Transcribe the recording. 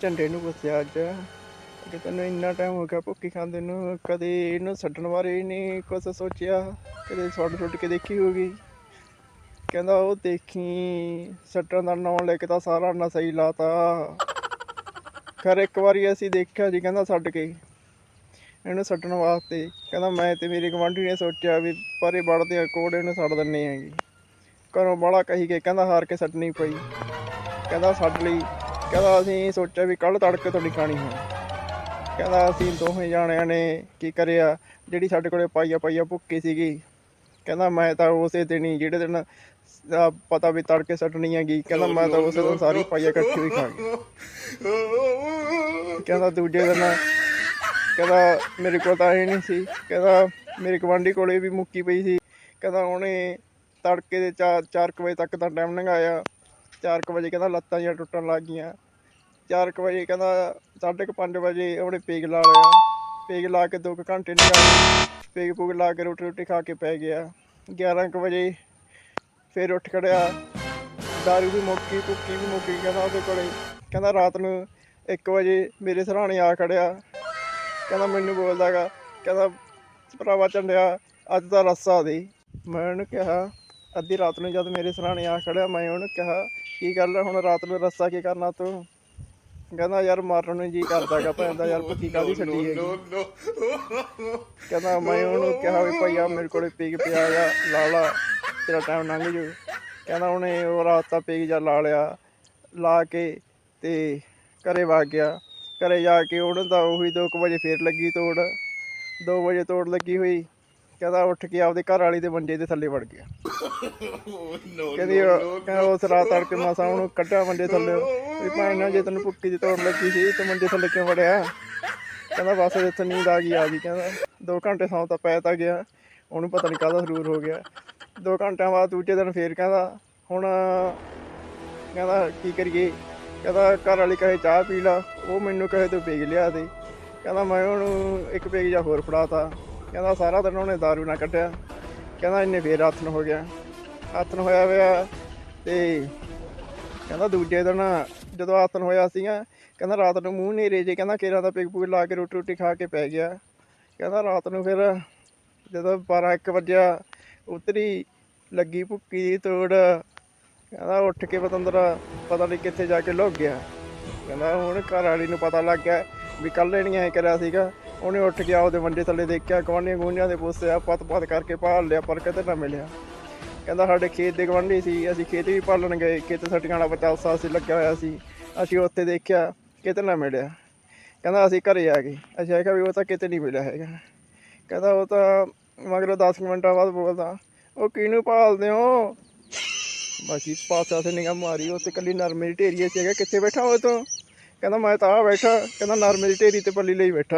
ਝੰਡੇ ਨੂੰ ਪੁੱਛਿਆ ਅੱਜ। ਕਿ ਤੈਨੂੰ ਇੰਨਾ ਟਾਈਮ ਹੋ ਗਿਆ ਭੁੱਖੀ ਖਾਂਦੇ ਨੂੰ, ਕਦੇ ਇਹਨੂੰ ਛੱਡਣ ਬਾਰੇ ਨਹੀਂ ਕੁਛ ਸੋਚਿਆ, ਕਦੇ ਛੱਡ ਛੁੱਟ ਕੇ ਦੇਖੀ ਹੋਗੀ ਕਹਿੰਦਾ ਉਹ ਦੇਖੀ, ਸੱਟਾਂ ਦਾ ਨਾਂ ਲੈ ਕੇ ਤਾਂ ਸਾਰਾ ਨਸ਼ਾ ਹੀ ਲਾਤਾ। ਖਰ ਇੱਕ ਵਾਰੀ ਅਸੀਂ ਦੇਖਿਆ ਜੀ, ਕਹਿੰਦਾ ਛੱਡ ਕੇ। ਇਹਨੂੰ ਛੱਡਣ ਵਾਸਤੇ। ਕਹਿੰਦਾ ਮੈਂ ਤੇ ਮੇਰੇ ਗਵਾਂਢੀ ਨੇ ਸੋਚਿਆ ਵੀ ਪਰੇ ਵੜਦੇ ਆ ਕੋੜੇ ਨੂੰ ਛੱਡ ਦਿੰਨੇ ਆਂਗੇ ਘਰੋਂ ਬੜਾ ਕਹੀ ਕੇ ਕਹਿੰਦਾ ਹਾਰ ਕੇ ਛੱਡਣੀ ਪਈ। ਕਹਿੰਦਾ ਛੱਡ ਲਈ। ਕਹਿੰਦਾ ਅਸੀਂ ਸੋਚਿਆ ਵੀ ਕੱਲ ਤੜਕੇ ਤੁਹਾਡੀ ਖਾਣੀ ਹੈ। ਕਹਿੰਦਾ ਅਸੀਂ ਦੋਵੇਂ ਜਾਣਿਆਂ ਨੇ ਕੀ ਕਰਿਆ? ਜਿਹੜੀ ਸਾਡੇ ਕੋਲੇ ਪਾਈਆ ਪਾਈਆ ਭੁੱਕੀ ਸੀਗੀ। ਕਹਿੰਦਾ ਮੈਂ ਤਾਂ ਉਸੇ ਦਿਨ ਹੀ, ਜਿਹੜੇ ਦਿਨ ਪਤਾ ਵੀ ਤੜਕੇ ਛੱਡਣੀ ਹੈਗੀ, ਕਹਿੰਦਾ ਮੈਂ ਤਾਂ ਉਸੇ ਦਿਨ ਸਾਰੀ ਪਾਈਆ ਇਕੱਠੀ ਹੋਈ ਖਾ ਗਈ। ਕਹਿੰਦਾ ਦੂਜੇ ਦਿਨ, ਕਹਿੰਦਾ ਮੇਰੇ ਕੋਲ ਤਾਂ ਇਹ ਨਹੀਂ ਸੀ। ਕਹਿੰਦਾ ਮੇਰੇ ਗਵਾਂਢੀ ਕੋਲੇ ਵੀ ਮੁੱਕੀ ਪਈ ਸੀ। ਕਹਿੰਦਾ ਉਹਨੇ ਤੜਕੇ ਦੇ 4 4 ਵਜੇ ਤੱਕ ਦਾ ਟਾਈਮ ਲੰਘਾਇਆ 4 ਵਜੇ ਕਹਿੰਦਾ ਲੱਤਾਂ ਜਿਹੀਆਂ ਟੁੱਟਣ ਲੱਗ ਗਈਆਂ। 4 ਵਜੇ ਕਹਿੰਦਾ ਸਾਢੇ ਕੁ ਪੰਜ ਵਜੇ ਉਹਨੇ ਪੇਗ ਲਾ ਲਿਆ। ਪੇਗ ਲਾ ਕੇ 2 ਘੰਟੇ ਨਿਕਾਲੇ ਪੇਗ ਪੂਗ ਲਾ ਕੇ ਰੋਟੀ ਰੋਟੀ ਖਾ ਕੇ ਪੈ ਗਿਆ। 11 ਕੁ ਵਜੇ ਫਿਰ ਉੱਠ ਖੜਿਆ। ਦਾਰੂ ਵੀ ਮੁੱਕੀ, ਕੁੱਕੀ ਵੀ ਮੁੱਕੀ ਕਹਿੰਦਾ ਉਹਦੇ ਕੋਲੇ। ਕਹਿੰਦਾ ਰਾਤ ਨੂੰ 1 ਵਜੇ ਮੇਰੇ ਸਰਾਣੇ ਆ ਖੜਿਆ। ਕਹਿੰਦਾ ਮੈਨੂੰ ਬੋਲਦਾਗਾ ਕਹਿੰਦਾ ਭਰਾਵਾ ਚੰਡਿਆ, ਅੱਜ ਤਾਂ ਰੱਸਾ ਦੇ। ਮੈਂ ਉਹਨੂੰ ਕਿਹਾ ਅੱਧੀ ਰਾਤ ਨੂੰ ਜਦ ਮੇਰੇ ਸਰਾਣੇ ਆ ਖੜਿਆ ਮੈਂ ਉਹਨੂੰ ਕਿਹਾ ਕੀ ਗੱਲ ਹੈ ਹੁਣ ਰਾਤ ਨੂੰ ਰੱਸਾ ਕੀ ਕਰਨਾ ਤੂੰ? ਕਹਿੰਦਾ ਯਾਰ ਮਾਰਨ ਨੂੰ ਜੀ ਕਰਦਾਗਾ ਭੈਣ ਦਾ ਯਾਰ ਭੁੱਖੀ ਕਾਹਦੀ ਛੱਡੀ ਹੈਗੀ? ਕਹਿੰਦਾ ਮੈਂ ਉਹਨੂੰ ਕਿਹਾ ਵੀ ਭਈਆ ਮੇਰੇ ਕੋਲੇ ਪੀਕ ਪਿਆ ਆ ਲਾ ਲਾ ਤੇਰਾ ਟਾਈਮ ਲੰਘ ਜੂ। ਕਹਿੰਦਾ ਉਹਨੇ ਉਹ ਰਾਤ ਤਾਂ ਪੀਕ ਜਾ ਲਾ ਲਿਆ ਲਾ ਕੇ ਤੇ ਘਰੇ ਵਗ ਗਿਆ। ਘਰੇ ਜਾ ਕੇ ਉਹਨੂੰ ਤਾਂ ਉਹੀ 2 ਵਜੇ ਫੇਰ ਲੱਗੀ ਤੋੜ 2 ਵਜੇ ਤੋੜ ਲੱਗੀ ਹੋਈ। ਕਹਿੰਦਾ ਉੱਠ ਕੇ ਆਪਦੇ ਘਰ ਵਾਲੀ ਦੇ ਮੰਜੇ ਦੇ ਥੱਲੇ ਵੜ ਗਿਆ। ਕਹਿੰਦੀ ਉਹ- ਕਹਿੰਦਾ ਉਸ ਰਾਤ ਤੜਕੇ ਮਸਾ ਉਹਨੂੰ ਕੱਢਿਆ ਮੰਜੇ ਥੱਲੇ। ਵੀ ਭਾਈ ਜੇ ਤੈਨੂੰ ਭੁੱਕੀ ਦੀ ਤੋੜ ਲੱਗੀ ਸੀ, ਤੇ ਮੰਜੇ ਥੱਲੇ ਕਿਉਂ ਵੜਿਆ? ਕਹਿੰਦਾ ਬਸ ਇੱਥੇ ਨੀਂਦ ਆ ਗਈ ਆ ਗਈ ਕਹਿੰਦਾ। 2 ਘੰਟੇ ਸੌਂ ਤਾਂ ਪੈ ਤਾਂ ਗਿਆ। ਉਹਨੂੰ ਪਤਾ ਨਹੀਂ ਕਾਹਦਾ ਸਰੂਰ ਹੋ ਗਿਆ। 2 ਘੰਟਿਆਂ ਬਾਅਦ ਦੂਜੇ ਦਿਨ ਫੇਰ ਕਹਿੰਦਾ, ਹੁਣ ਕਹਿੰਦਾ ਕੀ ਕਰੀਏ? ਕਹਿੰਦਾ ਘਰ ਵਾਲੀ ਕਹੇ ਚਾਹ ਪੀ ਲਾ, ਉਹ ਮੈਨੂੰ ਕਹੇ ਤੂੰ ਪੀਗ ਲਿਆ ਦੇ। ਕਹਿੰਦਾ ਮੈਂ ਉਹਨੂੰ ਇੱਕ ਪੀਗ ਜਾਂ ਹੋਰ ਫੜਾਤਾ। ਕਹਿੰਦਾ ਸਾਰਾ ਦਿਨ ਉਹਨੇ ਦਾਰੂ ਨਾ ਕੱਢਿਆ। ਕਹਿੰਦਾ ਇੰਨੇ ਫੇਰ ਹੱਥ ਨੂੰ ਹੋ ਗਿਆ। ਹੱਥ ਨੂੰ ਹੋਇਆ ਹੋਇਆ ਤੇ ਕਹਿੰਦਾ ਦੂਜੇ ਦਿਨ ਜਦੋਂ ਹੱਥ ਹੋਇਆ ਸੀਗਾ, ਕਹਿੰਦਾ ਰਾਤ ਨੂੰ ਮੂੰਹ ਨੇਰੇ ਜੇ ਕਹਿੰਦਾ ਕੇਰਾ ਦਾ ਪਿਗ ਪੁਗ ਲਾ ਕੇ ਰੋਟੀ ਰੋਟੀ ਖਾ ਕੇ ਪੈ ਗਿਆ। ਕਹਿੰਦਾ ਰਾਤ ਨੂੰ ਫਿਰ ਜਦੋਂ 12 1 ਵਜਿਆ, ਉਤਰੀ, ਲੱਗੀ ਭੁੱਕੀ ਦੀ ਤੋੜ। ਕਹਿੰਦਾ ਉੱਠ ਕੇ ਪਤੰਦਰ ਪਤਾ ਨਹੀਂ ਕਿੱਥੇ ਜਾ ਕੇ ਲੁੱਕ ਗਿਆ। ਕਹਿੰਦਾ ਹੁਣ ਘਰ ਵਾਲੀ ਨੂੰ ਪਤਾ ਲੱਗ ਗਿਆ ਵੀ ਕੱਲ ਇਹਨੇ ਐ ਕਰਿਆ ਸੀਗਾ ਉਹਨੇ ਉੱਠ ਗਿਆ ਉਹਦੇ ਵੰਡੇ ਥੱਲੇ ਦੇਖਿਆ ਗਵਾਂਢੀਆਂ ਗੁੰਝਾਂ ਦੇ ਪੁੱਛਿਆ ਪਤ ਪਤ ਕਰਕੇ ਭਾਲ ਲਿਆ, ਪਰ ਕਿਤੇ ਨਾ ਮਿਲਿਆ। ਕਹਿੰਦਾ ਸਾਡੇ ਖੇਤ ਦੇ ਗਵਾਂਢੀ ਸੀ, ਅਸੀਂ ਖੇਤ ਵੀ ਪਾਲਣ ਗਏ, ਖੇਤ ਸੱਟੀਆਂ ਵਾਲਾ ਪਚਾਸਾ ਸੀ ਲੱਗਿਆ ਹੋਇਆ ਸੀ, ਅਸੀਂ ਉੱਥੇ ਦੇਖਿਆ, ਕਿਤੇ ਨਾ ਮਿਲਿਆ। ਕਹਿੰਦਾ ਅਸੀਂ ਘਰੇ ਆ ਗਏ, ਅਸੀਂ ਆਖਿਆ ਵੀ ਉਹ ਤਾਂ ਕਿਤੇ ਨਹੀਂ ਮਿਲਿਆ ਹੈਗਾ। ਕਹਿੰਦਾ ਉਹ ਤਾਂ ਮਗਰੋਂ 10 ਕੁ ਮਿੰਟਾਂ ਬਾਅਦ ਬੋਲਦਾ, ਉਹ ਕਿਹਨੂੰ ਪਾਲਦੇ ਹੋ? ਬਾਕੀ ਪਾਸਾ 'ਤੇ ਨਿਗਾਹ ਮਾਰੀ ਉੱਥੇ ਕੱਲੀ ਨਰਮੇ ਦੀ ਢੇਰੀ ਸੀ ਹੈਗਾ ਕਿੱਥੇ ਬੈਠਾ ਉਹ ਤੂੰ? ਕਹਿੰਦਾ ਮੈਂ ਤਾਂ ਆ ਬੈਠਾ, ਕਹਿੰਦਾ ਨਰਮੇ ਦੀ ਢੇਰੀ ਤੇ ਪੱਲੀ ਲਈ ਬੈਠਾ।